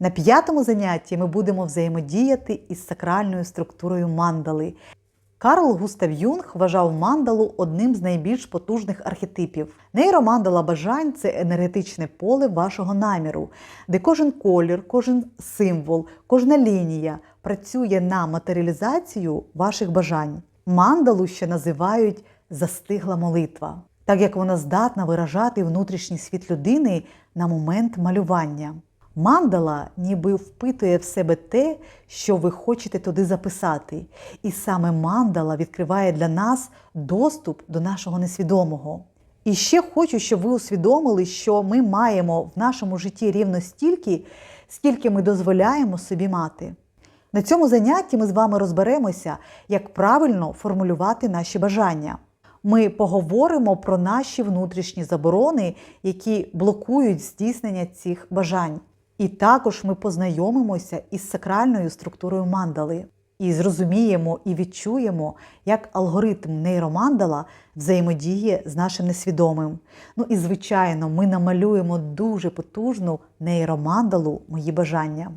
На п'ятому занятті ми будемо взаємодіяти із сакральною структурою мандали. Карл Густав Юнг вважав мандалу одним з найбільш потужних архетипів. Нейромандала бажань це енергетичне поле вашого наміру, де кожен колір, кожен символ, кожна лінія працює на матеріалізацію ваших бажань. Мандалу ще називають застигла молитва, так як вона здатна виражати внутрішній світ людини на момент малювання. Мандала ніби впитує в себе те, що ви хочете туди записати. І саме мандала відкриває для нас доступ до нашого несвідомого. І ще хочу, щоб ви усвідомили, що ми маємо в нашому житті рівно стільки, скільки ми дозволяємо собі мати. На цьому занятті ми з вами розберемося, як правильно формулювати наші бажання. Ми поговоримо про наші внутрішні заборони, які блокують здійснення цих бажань. І також ми познайомимося із сакральною структурою мандали і зрозуміємо і відчуємо, як алгоритм нейромандала взаємодіє з нашим несвідомим. Ну і звичайно, ми намалюємо дуже потужну нейромандалу мої бажання.